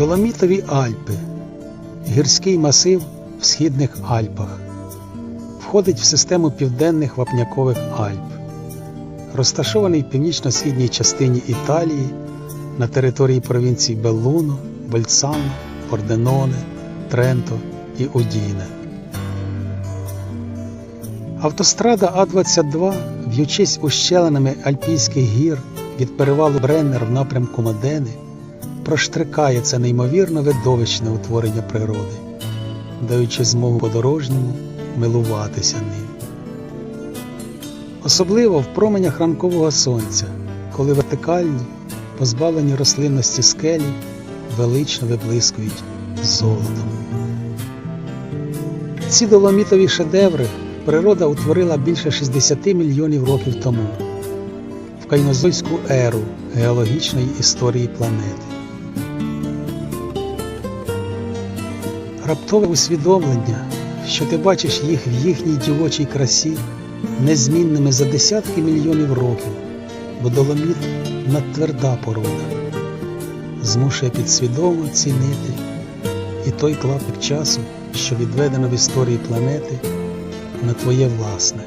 Доломітові Альпи гірський масив в східних Альпах. Входить в систему південних вапнякових Альп. Розташований в північно-східній частині Італії на території провінцій Беллуно, Больцано, Порденоне, Тренто і Удіне. Автострада А-22, в'ючись ущелинами Альпійських гір від перевалу Бреннер в напрямку Модени, проштрикає це неймовірно видовищне утворення природи, даючи змогу подорожньому милуватися ним. Особливо в променях ранкового сонця, коли вертикальні, позбавлені рослинності скелі велично виблискують золотом. Ці доломітові шедеври природа утворила більше 60 мільйонів років тому в кайнозойську еру геологічної історії планети. Раптове усвідомлення, що ти бачиш їх в їхній дівочій красі, незмінними за десятки мільйонів років, бо доломіт надтверда порода, змушує підсвідомо цінити і той клаптик часу, що відведено в історії планети на твоє власне.